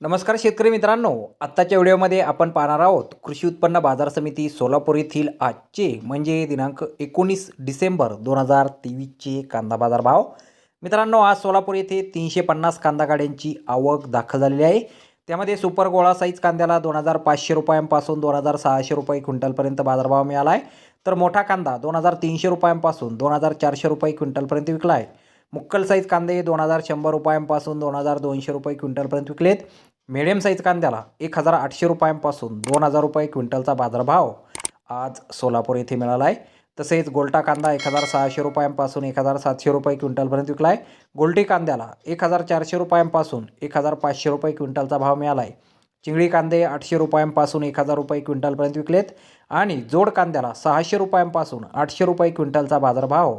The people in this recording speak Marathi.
नमस्कार शेतकरी मित्रांनो आत्ताच्या व्हिडिओमध्ये आपण पाहणार आहोत कृषी उत्पन्न बाजार समिती सोलापूर येथील आजचे म्हणजे दिनांक एकोणीस डिसेंबर दोन हजार तेवीसचे कांदा बाजार भाव मित्रांनो आज सोलापूर येथे तीनशे पन्नास कांदा गाड्यांची आवक दाखल झालेली आहे. त्यामध्ये सुपर गोळा साईज कांद्याला दोन हजार पाचशे रुपयांपासून दोन हजार सहाशे रुपये क्विंटलपर्यंत बाजारभाव मिळाला आहे. तर मोठा कांदा दोन हजार तीनशे रुपयांपासून दोन हजार चारशे रुपये क्विंटलपर्यंत विकला आहे. मुक्कल साईज कांदे दोन हजार शंभर रुपयांपासून दोन हजार दोनशे रुपये क्विंटलपर्यंत विकलेत. मिडियम साईज कांद्याला एक हजार आठशे रुपयांपासून दोन हजार रुपये क्विंटलचा बाजारभाव आज सोलापूर येथे मिळाला आहे तसेच गोल्टा कांदा एक हजार सहाशे रुपयांपासून एक हजार सातशे रुपये क्विंटलपर्यंत विकला आहे गोल्टी कांद्याला एक हजार चारशे रुपयांपासून एक हजार पाचशे रुपये क्विंटलचा भाव मिळाला आहे चिंगळी कांदे आठशे रुपयांपासून एक हजार रुपये क्विंटलपर्यंत विकलेत. आणि जोड कांद्याला सहाशे रुपयांपासून आठशे रुपये क्विंटलचा बाजारभाव